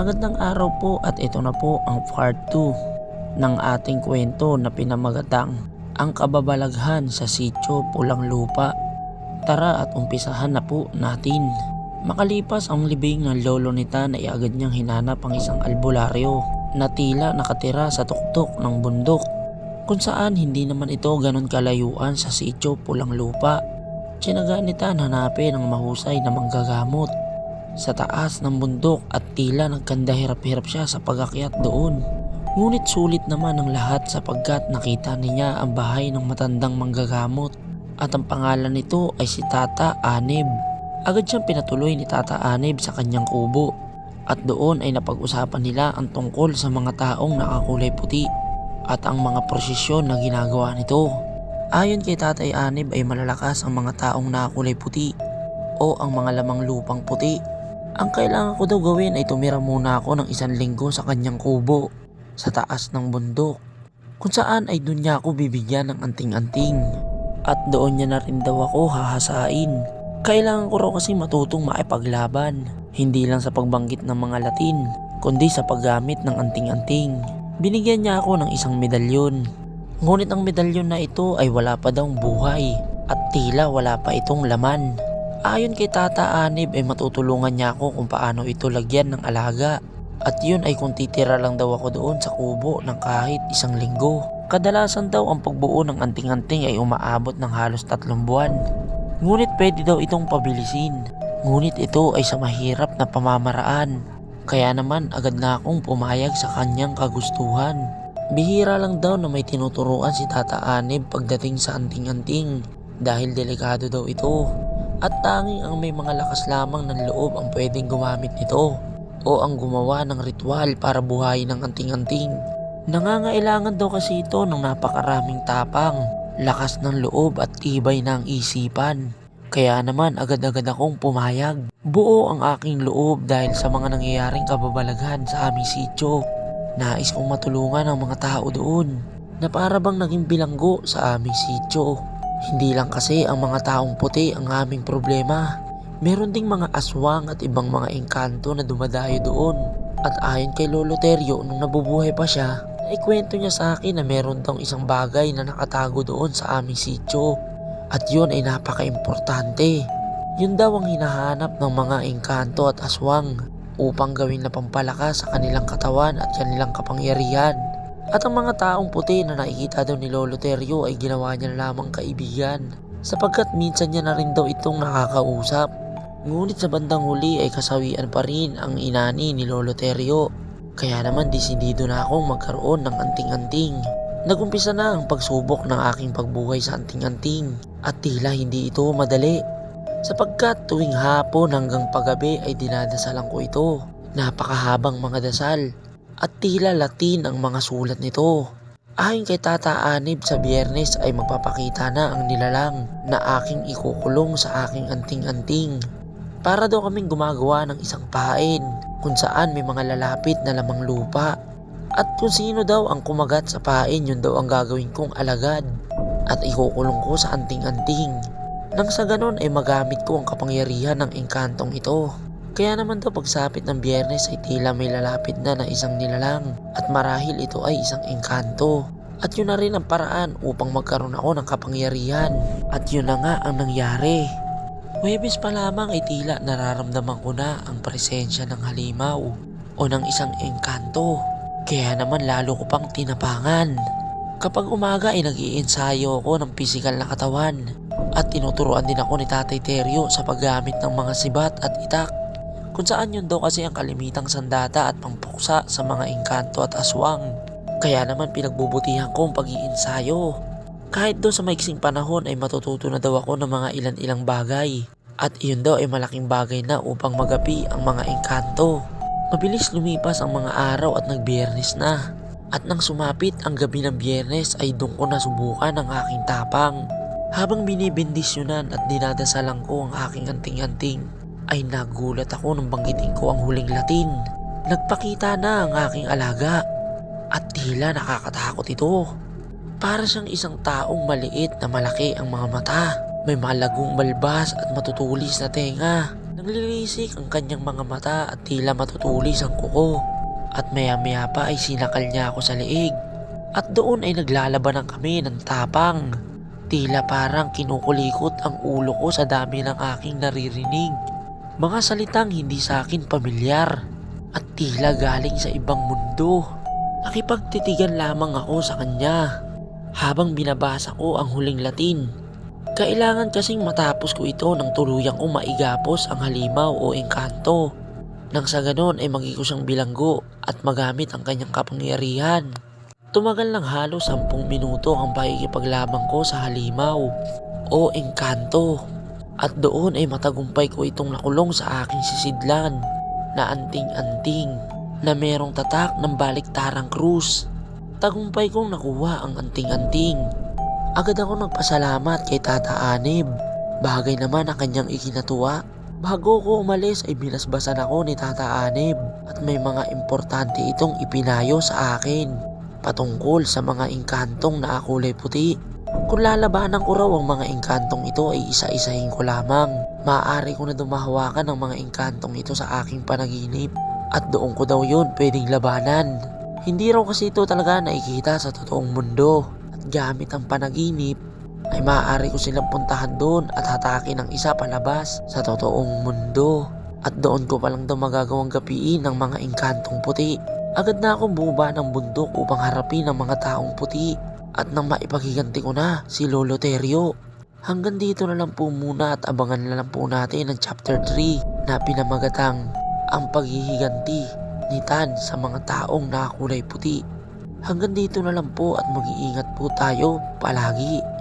Magandang araw po at ito na po ang part 2 ng ating kwento na pinamagatang ang kababalaghan sa sityo Pulang Lupa. Tara at umpisahan na po natin. Makalipas ang libing ng lolo nita na iagad niyang hinanap ang isang albularyo na tila nakatira sa tuktok ng bundok kung saan hindi naman ito ganon kalayuan sa sityo Pulang Lupa. Tsinaga nita na hanapin ang mahusay na manggagamot sa taas ng bundok at tila nagkanda hirap-hirap siya sa pagakyat doon. Ngunit sulit naman ang lahat sapagkat nakita niya ang bahay ng matandang manggagamot at ang pangalan nito ay si Tata Anib. Agad siyang pinatuloy ni Tata Anib sa kanyang kubo at doon ay napag-usapan nila ang tungkol sa mga taong nakakulay puti at ang mga prosesyon na ginagawa nito. Ayon kay Tatay Anib ay malalakas ang mga taong nakakulay puti o ang mga lamang lupang puti. Ang kailangan ko daw gawin ay tumira muna ako ng isang linggo sa kanyang kubo sa taas ng bundok kung saan ay doon niya ako bibigyan ng anting-anting at doon niya na rin daw ako hahasain. Kailangan ko raw kasi matutong makipaglaban hindi lang sa pagbanggit ng mga Latin kundi sa paggamit ng anting-anting. Binigyan niya ako ng isang medalyon Ngunit ang medalyon na ito ay wala pa daw buhay at tila wala pa itong laman. Ayon kay Tata Anib ay matutulungan niya ako kung paano ito lagyan ng alaga. At yun ay kung titira lang daw ako doon sa kubo ng kahit isang linggo. Kadalasan daw ang pagbuo ng anting-anting ay umaabot ng halos tatlong buwan. Ngunit pwede daw itong pabilisin. Ngunit ito ay sa mahirap na pamamaraan. Kaya naman agad na akong pumayag sa kanyang kagustuhan. Bihira lang daw na may tinuturuan si Tata Anib pagdating sa anting-anting dahil delikado daw ito at tanging ang may mga lakas lamang ng loob ang pwedeng gumamit nito o ang gumawa ng ritual para buhayin ang anting-anting. Nangangailangan daw kasi ito ng napakaraming tapang, lakas ng loob at tibay ng isipan. Kaya naman agad-agad akong pumayag. Buo ang aking loob dahil sa mga nangyayaring kababalaghan sa aming sityo. Nais kong matulungan ang mga tao doon na para bang naging bilanggo sa aming sityo. Hindi lang kasi ang mga taong puti ang aming problema. Meron ding mga aswang at ibang mga engkanto na dumadayo doon. At ayon kay Lolo Teryo nung nabubuhay pa siya, ay kwento niya sa akin na meron daw isang bagay na nakatago doon sa aming sityo. At yun ay napaka-importante. Yun daw ang hinahanap ng mga engkanto at aswang upang gawin na pampalakas sa kanilang katawan at kanilang kapangyarihan. At ang mga taong puti na nakikita daw ni Lolo Teryo ay ginawa niya lamang kaibigan sapagkat minsan niya na rin daw itong nakakausap. Ngunit sa bandang huli ay kasawian pa rin ang inani ni Lolo Teryo. Kaya naman disidido na akong magkaroon ng anting-anting. Nagumpisa na ang pagsubok ng aking pagbuhay sa anting-anting at tila hindi ito madali sapagkat tuwing hapon hanggang paggabi ay dinadasalan ko ito. Napakahabang mga dasal at tila latin ang mga sulat nito. Ayon kay Tata Anib sa biyernes ay magpapakita na ang nilalang na aking ikukulong sa aking anting-anting. Para daw kaming gumagawa ng isang pain kung saan may mga lalapit na lamang lupa. At kung sino daw ang kumagat sa pain yun daw ang gagawin kong alagad at ikukulong ko sa anting-anting. Nang sa ganon ay magamit ko ang kapangyarihan ng engkantong ito. Kaya naman daw pagsapit ng biyernes ay tila may lalapit na na isang nilalang at marahil ito ay isang engkanto. At yun na rin ang paraan upang magkaroon ako ng kapangyarihan. At yun na nga ang nangyari. Huwebes pa lamang ay tila nararamdaman ko na ang presensya ng halimaw o ng isang engkanto. Kaya naman lalo ko pang tinapangan. Kapag umaga ay nag-iensayo ako ng pisikal na katawan at tinuturuan din ako ni Tatay Teryo sa paggamit ng mga sibat at itak kung saan yun daw kasi ang kalimitang sandata at pampuksa sa mga engkanto at aswang. Kaya naman pinagbubutihan ko ang pag-iinsayo. Kahit doon sa maiksing panahon ay matututo na daw ako ng mga ilan-ilang bagay. At iyon daw ay malaking bagay na upang magapi ang mga engkanto. Mabilis lumipas ang mga araw at nagbiyernes na. At nang sumapit ang gabi ng biyernes ay doon ko nasubukan ang aking tapang. Habang binibindisyonan at dinadasalan ko ang aking anting-anting, ay nagulat ako nang banggitin ko ang huling Latin. Nagpakita na ang aking alaga at tila nakakatakot ito. Para siyang isang taong maliit na malaki ang mga mata. May malagong balbas at matutulis na tenga. Naglilisik ang kanyang mga mata at tila matutulis ang kuko. At maya maya pa ay sinakal niya ako sa liig. At doon ay naglalabanan kami ng tapang. Tila parang kinukulikot ang ulo ko sa dami ng aking naririnig. Mga salitang hindi sa akin pamilyar at tila galing sa ibang mundo. Nakipagtitigan lamang ako sa kanya habang binabasa ko ang huling Latin. Kailangan kasing matapos ko ito nang tuluyang kong maigapos ang halimaw o engkanto. Nang sa ganon ay maging ko siyang bilanggo at magamit ang kanyang kapangyarihan. Tumagal ng halos 10 minuto ang pakikipaglaban ko sa halimaw o engkanto. At doon ay matagumpay ko itong nakulong sa aking sisidlan na anting-anting na merong tatak ng baliktarang krus. Tagumpay kong nakuha ang anting-anting. Agad ako nagpasalamat kay Tata Anib. Bagay naman ang kanyang ikinatuwa. Bago ko umalis ay binasbasan ako ni Tata Anib at may mga importante itong ipinayo sa akin patungkol sa mga engkantong na kulay puti. Kung lalabanan ko raw ang mga engkantong ito ay isa-isahin ko lamang. Maaari ko na dumahawakan ng mga engkantong ito sa aking panaginip at doon ko daw yun pwedeng labanan. Hindi raw kasi ito talaga nakikita sa totoong mundo at gamit ang panaginip ay maaari ko silang puntahan doon at hatakin ng isa palabas sa totoong mundo. At doon ko palang daw magagawang gapiin ng mga engkantong puti. Agad na akong bumaba ng bundok upang harapin ang mga taong puti at nang maipagiganti ko na si Lolo Terio. Hanggang dito na lang po muna at abangan na lang po natin ang chapter 3 na pinamagatang ang paghihiganti ni Tan sa mga taong nakakulay puti. Hanggang dito na lang po at mag-iingat po tayo palagi.